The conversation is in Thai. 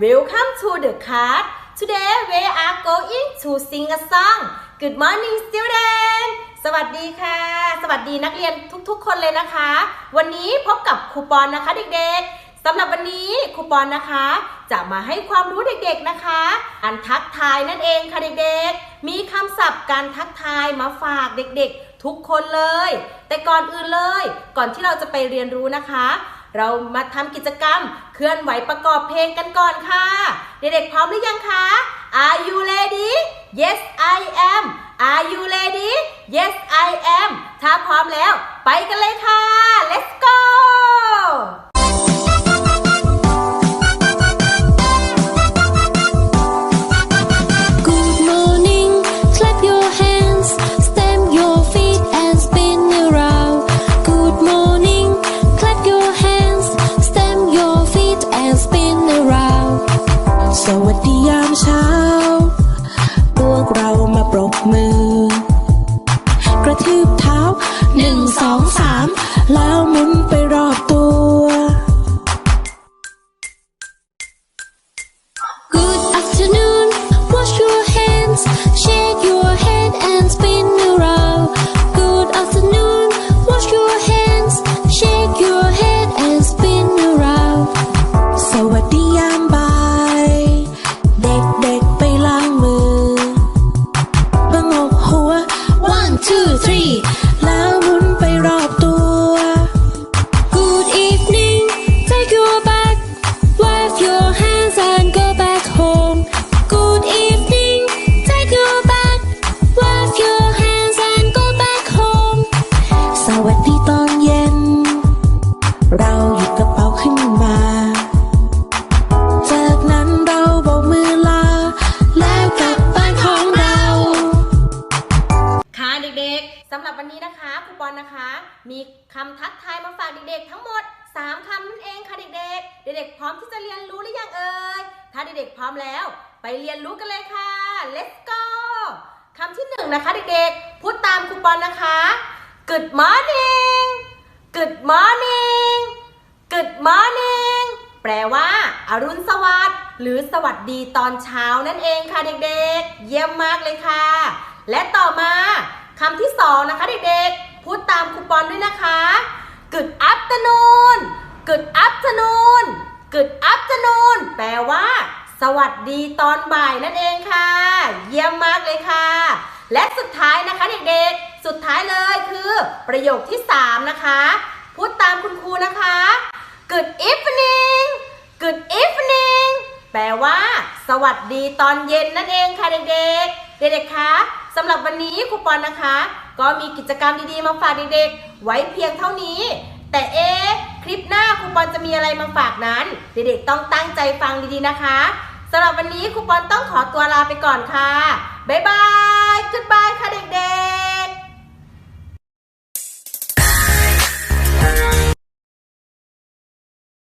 Welcome to the class. Today we are going to sing a song. Good morning, student. สวัสดีค่ะ สวัสดีนักเรียนทุกๆ คนเลยนะคะ วันนี้พบกับครูปอนนะคะเด็กๆสำหรับวันนี้ครูปอนนะคะ จะมาให้ความรู้เด็กๆนะคะการทักทายนั่นเองค่ะเด็กๆ มีคำศัพท์การทักทายมาฝากเด็กๆ ทุกคนเลย แต่ก่อนอื่นเลย ก่อนที่เราจะไปเรียนรู้นะคะ เรามาทำกิจกรรม เคลื่อนไหวประกอบเพลงกันก่อนค่ะ เด็กๆพร้อมหรือยังคะ Are you ready Yes I am Are you ready Yes I am ถ้าพร้อมแล้ว ไปกันเลยค่ะ Let's go ทืบเท้าหนึ่งสองสามแล้วหมุนไปรอบ วัสดีตอนเย็น เราหยิบกระเป๋าขึ้นมา จากนั้นเราโบกมือลา แล้วกลับบ้านของเรา ค่ะเด็กๆสำหรับวันนี้นะคะครูปอนนะคะ มีคำทักทายมาฝากเด็กๆทั้งหมด 3คำนั่นเองค่ะเด็กๆ เด็กๆพร้อมที่จะเรียนรู้หรือยังเอ่ย ถ้าเด็กๆพร้อมแล้ว ไปเรียนรู้กันเลยค่ะ let's go คำที่หนึ่งนะคะเด็กๆ พูดตามครูปอนนะคะ good morning good morning good morning แปลว่า อรุณสวัสดิ์หรือสวัสดีตอนเช้านั่นเองค่ะเด็กๆ เยี่ยมมากเลยค่ะ และต่อมาคำที่สองนะคะเด็กๆ พูดตามคูปองด้วยนะคะ Good afternoon Good afternoon Good afternoon แปลว่า สวัสดีตอนบ่ายนั่นเองค่ะ เยี่ยมมากเลยค่ะ และสุดท้ายนะคะเด็กๆ สุดท้ายเลยคือประโยคที่สามนะคะ พูดตามคุณครูนะคะ Good evening Good evening แปลว่า สวัสดีตอนเย็นนั่นเองค่ะเด็กๆ เด็กๆ คะสำหรับวันนี้ครูปอนนะคะ ก็มีกิจกรรมดีๆ มาฝากเด็กๆ ไว้เพียงเท่านี้ แต่เอ๊คลิปหน้าครูปอนจะมีอะไรมาฝากนั้น เด็กๆ ต้องตั้งใจฟังดีๆ นะคะสำหรับวันนี้ครูปอนต้องขอตัวลาไปก่อนค่ะ บ๊ายบาย